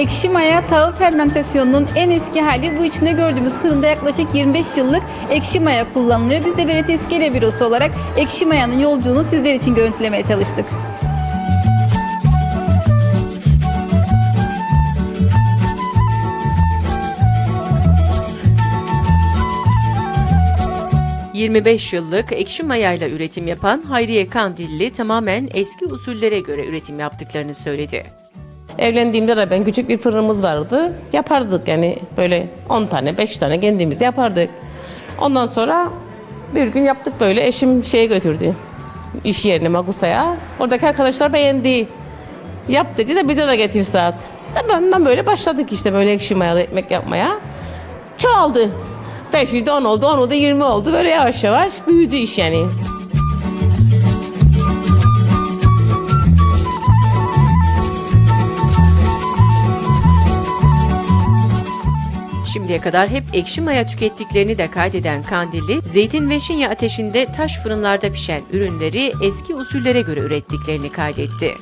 Ekşi maya tahıl fermentasyonunun en eski hali bu içinde gördüğümüz fırında yaklaşık 25 yıllık ekşi maya kullanılıyor. Biz de Belediye İskele Bürosu olarak ekşi mayanın yolculuğunu sizler için görüntülemeye çalıştık. – 25 yıllık ekşi mayayla üretim yapan Hayriye Kandilli tamamen eski usullere göre üretim yaptıklarını söyledi. Evlendiğimde de ben küçük bir fırınımız vardı. Yapardık yani böyle 10 tane 5 tane kendimiz yapardık. Ondan sonra bir gün yaptık böyle eşim şeye götürdü. iş yerine Magusa'ya. Oradaki arkadaşlar beğendi. Yap dedi de bize de getir saat. Tabii ondan böyle başladık işte böyle ekşi mayalı ekmek yapmaya. Çoğaldı. 5 oldu 10 oldu 10 oldu 20 oldu böyle yavaş yavaş büyüdü iş yani. Şimdiye kadar hep ekşi maya tükettiklerini de kaydeden Kandilli, zeytin ve şinya ateşinde taş fırınlarda pişen ürünleri eski usullere göre ürettiklerini kaydetti.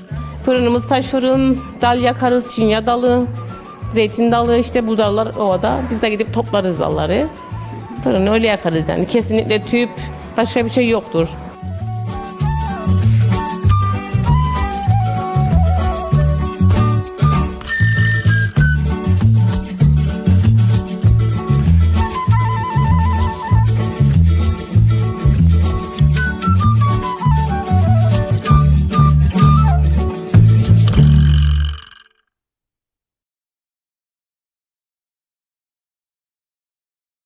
Fırınımız taş fırın, dal yakarız, şinya dalı, zeytin dalı işte bu dallar ovada. Biz de gidip toplarız dalları. Fırını öyle yakarız yani. Kesinlikle tüp, başka bir şey yoktur.